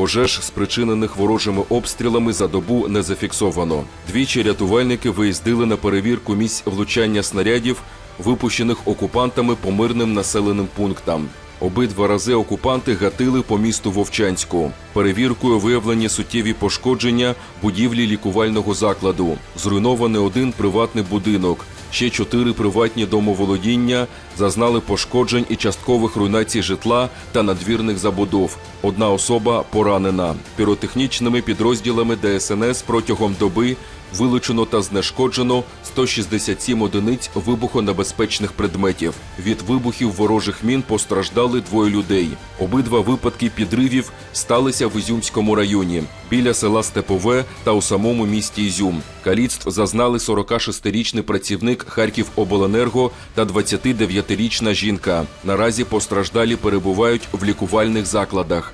Пожеж, спричинених ворожими обстрілами, за добу не зафіксовано. Двічі рятувальники виїздили на перевірку місць влучання снарядів, випущених окупантами по мирним населеним пунктам. Обидва рази окупанти гатили по місту Вовчанську. Перевіркою виявлені суттєві пошкодження будівлі лікувального закладу. Зруйнований один приватний будинок. Ще чотири приватні домоволодіння зазнали пошкоджень і часткових руйнацій житла та надвірних забудов. Одна особа поранена. Піротехнічними підрозділами ДСНС протягом доби вилучено та знешкоджено 167 одиниць вибухонебезпечних предметів. Від вибухів ворожих мін постраждали двоє людей. Обидва випадки підривів сталися в Ізюмському районі біля села Степове та у самому місті Ізюм. Каліцтв зазнали 46-річний працівник Харків Обленерго та 29-річна жінка. Наразі постраждалі перебувають в лікувальних закладах.